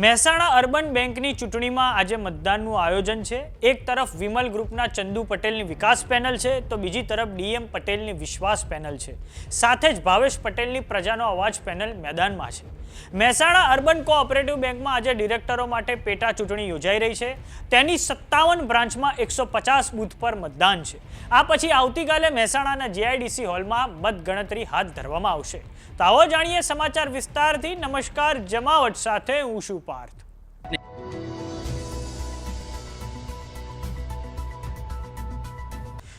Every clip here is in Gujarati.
મહેસાણા અર્બન બેંકની ચૂંટણીમાં આજે મતદાનનું આયોજન છે. એક તરફ વિમલ ગ્રુપના ચંદુ પટેલની વિકાસ પેનલ છે, તો બીજી તરફ ડીએમ પટેલની વિશ્વાસ પેનલ છે. સાથે જ ભાવેશ પટેલની પ્રજાનો અવાજ પેનલ મેદાનમાં છે. મહેસાણા અર્બન કોઓપરેટિવ બેંકમાં આજે ડિરેક્ટરો માટે પેટા ચૂંટણી યોજાઈ રહી છે. તેની સત્તાવન બ્રાન્ચમાં એકસો પચાસ બૂથ પર મતદાન છે. આ પછી આવતીકાલે મહેસાણાના જીઆઈડીસી હોલમાં મતગણતરી હાથ ધરવામાં આવશે. તો આવો જાણીએ સમાચાર વિસ્તારથી. નમસ્કાર, જમાવટ સાથે હું છું પાર્થ.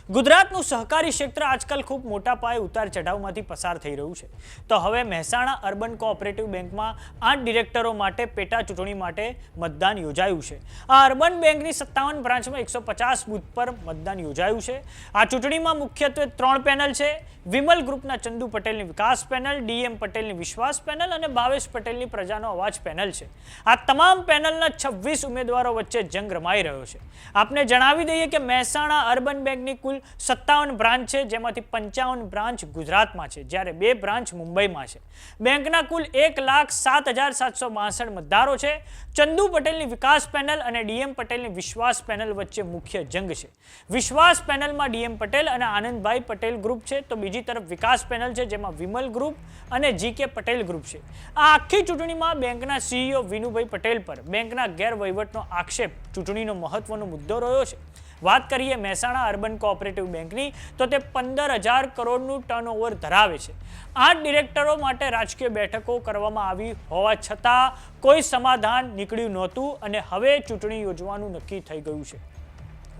ગુજરાતનું સહકારી ક્ષેત્ર આજકાલ ખૂબ મોટા પાયે ઉતાર ચઢાવમાંથી પસાર થઈ રહ્યું છે. તો હવે મહેસાણા અર્બન કોઓપરેટિવ બેંકમાં આઠ ડિરેક્ટરો માટે પેટા ચૂંટણી માટે મતદાન યોજાયું છે. આ અર્બન બેંકની સત્તાવન બ્રાન્ચમાં એકસો પચાસ બૂથ પર મતદાન યોજાયું છે. આ ચૂંટણીમાં મુખ્યત્વે ત્રણ પેનલ છે. વિમલ ગ્રુપના ચંદુ પટેલની વિકાસ પેનલ, ડીએમ પટેલની વિશ્વાસ પેનલ અને ભાવેશ પટેલની પ્રજાનો અવાજ પેનલ છે. આ તમામ પેનલના છવ્વીસ ઉમેદવારો વચ્ચે જંગ રમાઈ રહ્યો છે. આપને જણાવી દઈએ કે મહેસાણા અર્બન બેંકની કુલ સત્તાવન બ્રાન્ચ છે, જેમાંથી પંચાવન બ્રાન્ચ ગુજરાતમાં છે, જ્યારે બે બ્રાન્ચ મુંબઈમાં છે. બેંકના કુલ એક લાખ સાત હજાર સાતસો બાસઠ મતદારો છે. ચંદુ પટેલની વિકાસ પેનલ અને ડીએમ પટેલની વિશ્વાસ પેનલ વચ્ચે મુખ્ય જંગ છે. વિશ્વાસ પેનલમાં ડીએમ પટેલ અને આનંદભાઈ પટેલ ગ્રુપ છે, તો બીજી તરફ વિકાસ પેનલ છે, જેમાં વિમલ ગ્રુપ અને જીકે પટેલ ગ્રુપ છે. આ આખી ચૂંટણીમાં બેંકના સીઈઓ વિનુભાઈ પટેલ પર બેંકના ગેરવહીવટનો આક્ષેપ ચૂંટણીનો મહત્વનો મુદ્દો રહ્યો છે. વાત કરીએ મહેસાણા અર્બન કોઓપરેટિવ બેંકની, તો તે પંદર હજાર કરોડનું ટર્નઓવર ધરાવે છે. આઠ ડિરેક્ટરો માટે રાજકીય બેઠકો કરવામાં આવી હોવા છતાં કોઈ સમાધાન નીકળ્યું નહોતું અને હવે ચૂંટણી યોજવાનું નક્કી થઈ ગયું છે.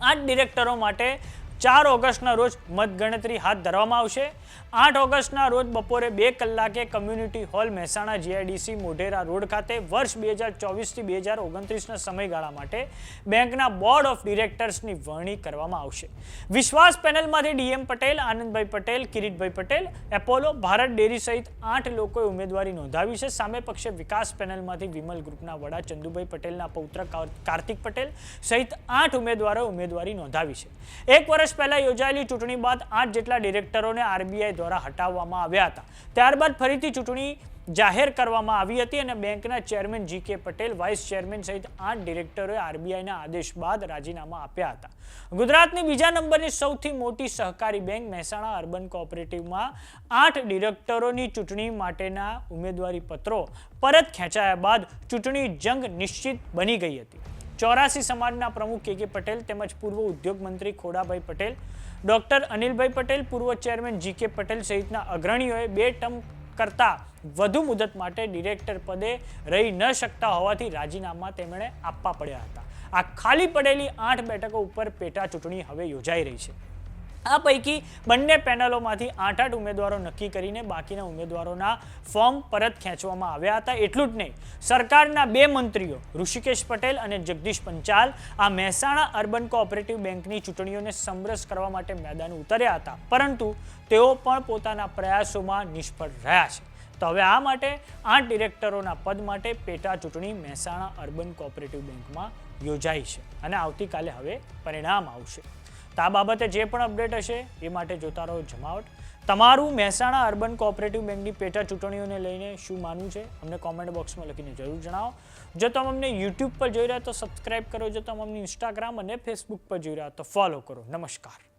આઠ ડિરેક્ટરો માટે ચાર ઓગસ્ટના રોજ મતગણતરી હાથ ધરવામાં આવશે. આઠ ઓગસ્ટના રોજ બપોરે બે કલાકે community hall Mehsana GIDC Modhera road ખાતે વર્ષ બે હજાર ચોવીસથી બે હજાર ઓગણત્રીસના સમયગાળા માટે બેંકના બોર્ડ ઓફ ડિરેક્ટર્સની વરણી કરવામાં આવશે. વિશ્વાસ પેનલમાંથી DM Patel, Anandbhai Patel, Kiritbhai Patel, Apollo, Bharat dairy સહિત આઠ લોકોએ ઉમેદવારી નોંધાવી છે. સામે પક્ષે વિકાસ પેનલમાંથી વિમલ ગ્રુપના વડા ચંદુભાઈ પટેલના પૌત્ર કાર્તિક પટેલ સહિત આઠ ઉમેદવારોએ ઉમેદવારી નોંધાવી છે. એક વર્ષ પહેલા યોજાયેલી ચૂંટણી બાદ આઠ જેટલા ડિરેક્ટરોને આરબીઆઈ દ્વારા હટાવવામાં આવ્યા હતા. ત્યારબાદ ફરીથી ચૂંટણી જાહેર કરવામાં આવી હતી અને બેંકના ચેરમેન જી કે પટેલ, વાઇસ ચેરમેન સહિત આઠ ડિરેક્ટરોએ આરબીઆઈના આદેશ બાદ રાજીનામા આપ્યા હતા. ગુજરાતની બીજા નંબરની સૌથી મોટી સહકારી બેંક મહેસાણા અર્બન કોઓપરેટિવમાં આઠ ડિરેક્ટરોની ચૂંટણી માટેના ઉમેદવારી પત્રો પરત ખેંચાયા બાદ ચૂંટણી જંગ નિશ્ચિત બની ગઈ હતી. ચોરાસી સમાજના પ્રમુખ કે કે પટેલ તેમજ પૂર્વ ઉદ્યોગ મંત્રી ખોડાભાઈ પટેલ, ડોક્ટર અનિલભાઈ પટેલ, પૂર્વ ચેરમેન જી કે પટેલ સહિતના અગ્રણીઓએ બે ટર્મ કરતાં વધુ મુદત માટે ડિરેક્ટર પદે રહી ન શકતા હોવાથી રાજીનામા તેમણે આપવા પડ્યા હતા. આ ખાલી પડેલી આઠ બેઠકો ઉપર પેટા ચૂંટણી હવે યોજાઈ રહી છે. આ પૈકી બંને પેનલોમાંથી આઠ આઠ ઉમેદવારો નક્કી કરીને બાકીના ઉમેદવારોના ફોર્મ પરત ખેંચવામાં આવ્યા હતા. એટલું જ નહીં, સરકારના બે મંત્રીઓ, ઋષિકેશ પટેલ અને જગદીશ પંચાલ, આ મહેસાણા અર્બન કોઓપરેટિવ બેંકની ચૂંટણીઓને સમરસ કરવા માટે મેદાન ઉતર્યા હતા. પરંતુ તેઓ પણ પોતાના પ્રયાસોમાં નિષ્ફળ રહ્યા છે. તો હવે આ માટે આઠ ડિરેક્ટરોના પદ માટે પેટા ચૂંટણી મહેસાણા અર્બન કોઓપરેટિવ બેંકમાં યોજાઈ છે અને આવતીકાલે હવે પરિણામ આવશે. તો બાબતે જે પણ અપડેટ હશે એ માટે જોતા રહો જમાવટ. તમારું મહેસાણા અર્બન કોઓપરેટિવ બેંકની પેટા ચૂંટણીઓને લઈને શું માનવું છે, અમને કોમેન્ટ બોક્સમાં લખીને જરૂર જણાવો. જો તમે અમને યુટ્યુબ પર જોઈ રહ્યા તો સબસ્ક્રાઇબ કરો. જો તમે અમને ઇન્સ્ટાગ્રામ અને ફેસબુક પર જોઈ રહ્યા તો ફોલો કરો. નમસ્કાર.